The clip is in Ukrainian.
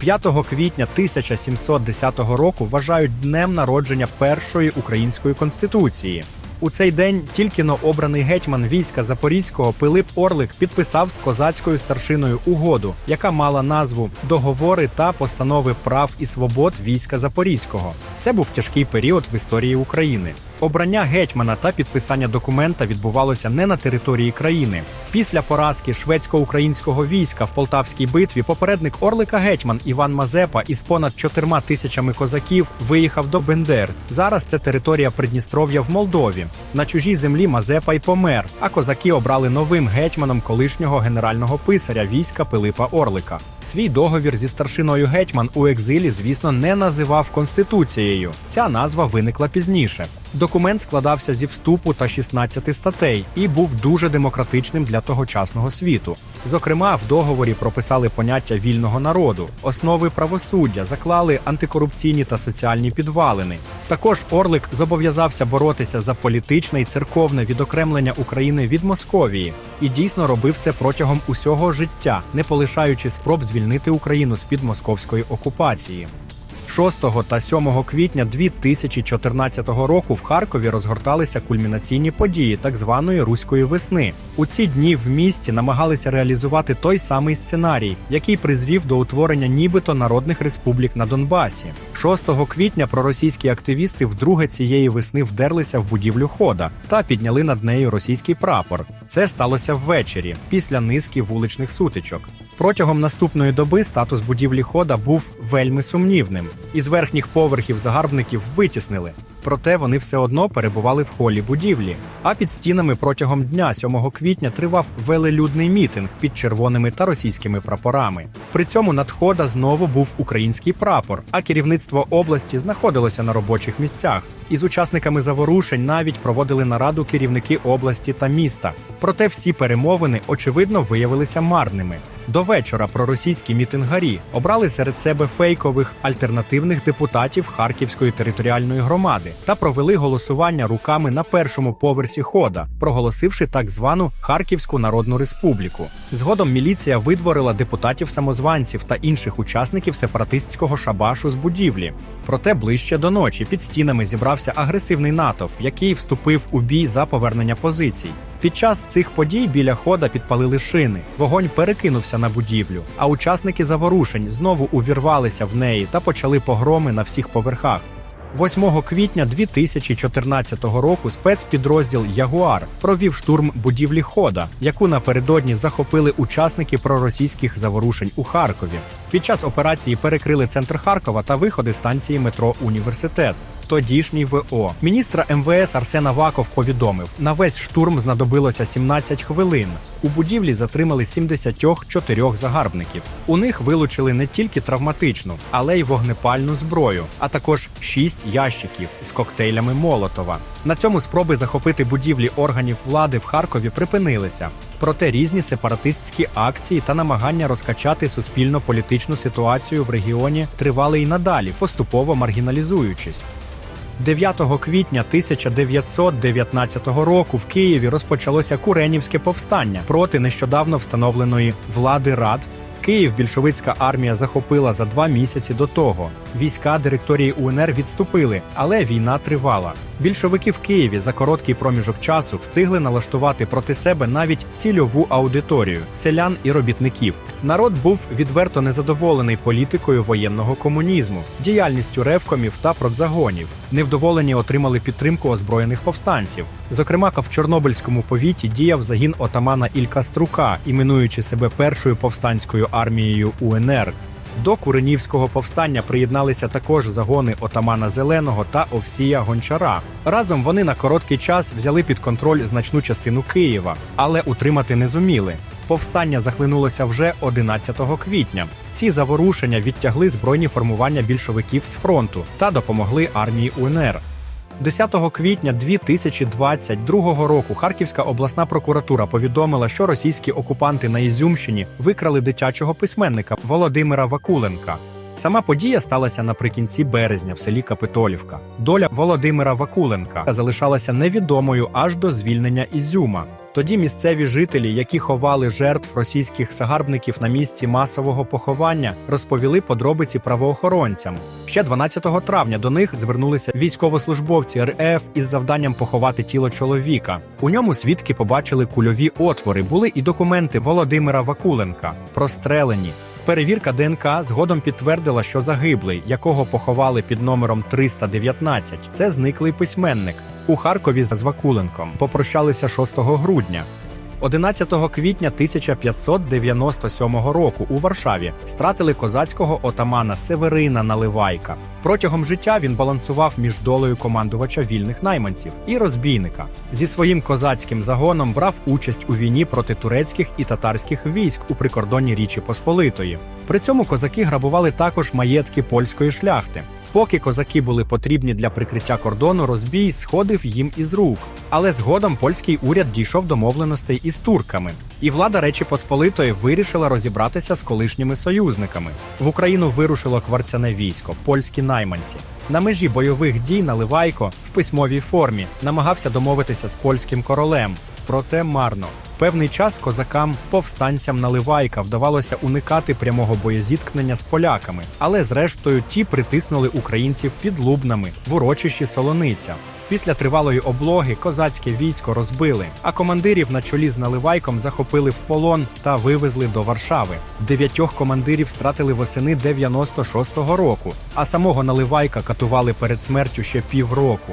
5 квітня 1710 року вважають днем народження першої української конституції. У цей день тільки но обраний гетьман війська Запорізького Пилип Орлик підписав з козацькою старшиною угоду, яка мала назву Договори та постанови прав і свобод війська Запорізького. Це був тяжкий період в історії України. Обрання гетьмана та підписання документа відбувалося не на території країни. Після поразки шведсько-українського війська в Полтавській битві попередник Орлика гетьман Іван Мазепа із понад чотирма тисячами козаків виїхав до Бендер. Зараз це територія Придністров'я в Молдові. На чужій землі Мазепа й помер, а козаки обрали новим гетьманом колишнього генерального писаря війська Пилипа Орлика. Свій договір зі старшиною гетьман у екзилі, звісно, не називав конституцією. Ця назва виникла пізніше. Документ складався зі вступу та 16 статей і був дуже демократичним для тогочасного світу. Зокрема, в договорі прописали поняття вільного народу, основи правосуддя, заклали антикорупційні та соціальні підвалини. Також Орлик зобов'язався боротися за політичне і церковне відокремлення України від Московії і дійсно робив це протягом усього життя, не полишаючи спроб звільнити Україну з під московської окупації. 6 та 7 квітня 2014 року в Харкові розгорталися кульмінаційні події так званої руської весни. У ці дні в місті намагалися реалізувати той самий сценарій, який призвів до утворення нібито народних республік на Донбасі. 6 квітня проросійські активісти вдруге цієї весни вдерлися в будівлю хода та підняли над нею російський прапор. Це сталося ввечері, після низки вуличних сутичок. Протягом наступної доби статус будівлі хода був вельми сумнівним. Із верхніх поверхів загарбників витіснили. Проте вони все одно перебували в холі будівлі. А під стінами протягом дня 7 квітня тривав велелюдний мітинг під червоними та російськими прапорами. При цьому над хода знову був український прапор, а керівництво області знаходилося на робочих місцях. Із учасниками заворушень навіть проводили нараду керівники області та міста. Проте всі перемовини очевидно виявилися марними. До вечора проросійські мітингарі обрали серед себе фейкових альтернативних депутатів Харківської територіальної громади та провели голосування руками на першому поверсі хода, проголосивши так звану Харківську Народну Республіку. Згодом міліція видворила депутатів-самозванців та інших учасників сепаратистського шабашу з будівлі. Проте ближче до ночі під стінами зібрався агресивний натовп, який вступив у бій за повернення позицій. Під час цих подій біля хода підпалили шини. Вогонь перекинувся на будівлю, а учасники заворушень знову увірвалися в неї та почали погроми на всіх поверхах. 8 квітня 2014 року спецпідрозділ Ягуар провів штурм будівлі хода, яку напередодні захопили учасники проросійських заворушень у Харкові. Під час операції перекрили центр Харкова та виходи станції метро Університет. Тодішній ВО міністра МВС Арсен Аваков повідомив: на весь штурм знадобилося 17 хвилин. У будівлі затримали 74 загарбників. У них вилучили не тільки травматичну, але й вогнепальну зброю, а також 6 ящиків з коктейлями Молотова. На цьому спроби захопити будівлі органів влади в Харкові припинилися. Проте різні сепаратистські акції та намагання розкачати суспільно-політичну ситуацію в регіоні тривали й надалі, поступово маргіналізуючись. 9 квітня 1919 року в Києві розпочалося Куренівське повстання проти нещодавно встановленої влади рад. Київ більшовицька армія захопила за два місяці до того. Війська директорії УНР відступили, але війна тривала. Більшовики в Києві за короткий проміжок часу встигли налаштувати проти себе навіть цільову аудиторію селян і робітників. Народ був відверто незадоволений політикою воєнного комунізму, діяльністю ревкомів та продзагонів. Невдоволені отримали підтримку озброєних повстанців. Зокрема, в Чорнобильському повіті діяв загін отамана Ілька Струка, іменуючи себе першою повстанською армією УНР. До Куренівського повстання приєдналися також загони отамана Зеленого та Овсія Гончара. Разом вони на короткий час взяли під контроль значну частину Києва, але утримати не зуміли. Повстання захлинулося вже 11 квітня. Ці заворушення відтягли збройні формування більшовиків з фронту та допомогли армії УНР. 10 квітня 2022 року Харківська обласна прокуратура повідомила, що російські окупанти на Ізюмщині викрали дитячого письменника Володимира Вакуленка. Сама подія сталася наприкінці березня в селі Капитолівка. Доля Володимира Вакуленка залишалася невідомою аж до звільнення Ізюма. Тоді місцеві жителі, які ховали жертв російських загарбників на місці масового поховання, розповіли подробиці правоохоронцям. Ще 12 травня до них звернулися військовослужбовці РФ із завданням поховати тіло чоловіка. У ньому свідки побачили кульові отвори. Були і документи Володимира Вакуленка, прострелені. Перевірка ДНК згодом підтвердила, що загиблий, якого поховали під номером 319, це зниклий письменник. У Харкові з Вакуленком попрощалися 6 грудня. 11 квітня 1597 року у Варшаві стратили козацького отамана Северина Наливайка. Протягом життя він балансував між долею командувача вільних найманців і розбійника. Зі своїм козацьким загоном брав участь у війні проти турецьких і татарських військ у прикордонні Річі Посполитої. При цьому козаки грабували також маєтки польської шляхти. Поки козаки були потрібні для прикриття кордону, розбій сходив їм із рук. Але згодом польський уряд дійшов домовленостей із турками, і влада Речі Посполитої вирішила розібратися з колишніми союзниками. В Україну вирушило кварцяне військо, польські найманці. На межі бойових дій Наливайко в письмовій формі намагався домовитися з польським королем, проте марно. Певний час козакам, повстанцям Наливайка вдавалося уникати прямого боєзіткнення з поляками, але зрештою ті притиснули українців під Лубнами в урочищі Солониця. Після тривалої облоги козацьке військо розбили, а командирів на чолі з Наливайком захопили в полон та вивезли до Варшави. Дев'ятьох командирів стратили восени 96-го року, а самого Наливайка катували перед смертю ще півроку.